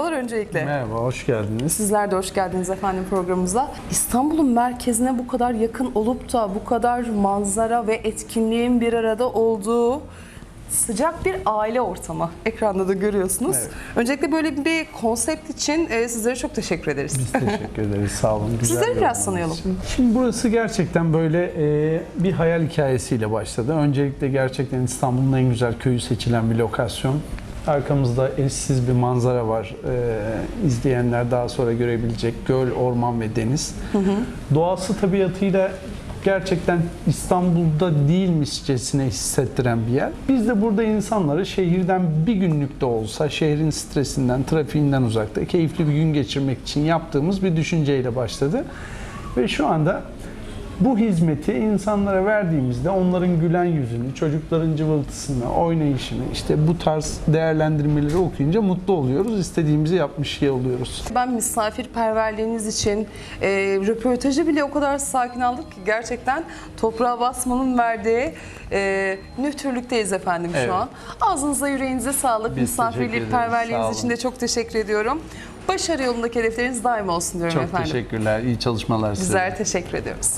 Merhabalar öncelikle. Merhaba, hoş geldiniz. Sizler de hoş geldiniz efendim programımıza. İstanbul'un merkezine bu kadar yakın olup da bu kadar manzara ve etkinliğin bir arada olduğu sıcak bir aile ortamı ekranda da görüyorsunuz. Evet. Öncelikle böyle bir konsept için e, sizlere çok teşekkür ederiz. Biz teşekkür ederiz, sağ olun. Güzel Sizleri biraz tanıyalım. için. Şimdi burası gerçekten böyle e, bir hayal hikayesiyle başladı. Öncelikle gerçekten İstanbul'un en güzel köyü seçilen bir lokasyon. Arkamızda eşsiz bir manzara var. E, izleyenler daha sonra görebilecek göl, orman ve deniz. Doğası tabiatıyla gerçekten İstanbul'da değilmişçesine hissettiren bir yer. Biz de burada insanları şehirden bir günlük de olsa şehrin stresinden, trafiğinden uzakta keyifli bir gün geçirmek için yaptığımız bir düşünceyle başladı. Ve şu anda bu hizmeti insanlara verdiğimizde onların gülen yüzünü, çocukların cıvıltısını, oynayışını, işte bu tarz değerlendirmeleri okuyunca mutlu oluyoruz. İstediğimizi yapmış şey oluyoruz. Ben misafirperverliğiniz için e, röportajı bile o kadar sakin aldık ki gerçekten toprağa basmanın verdiği e, nötrlükteyiz efendim Evet. şu an. Ağzınıza yüreğinize sağlık. Biz. Misafirperverliğiniz Sağ için de çok teşekkür ediyorum. Başarı yolundaki hedefleriniz daim olsun diyorum Çok efendim. teşekkürler, iyi çalışmalar size. Bizler teşekkür ediyoruz.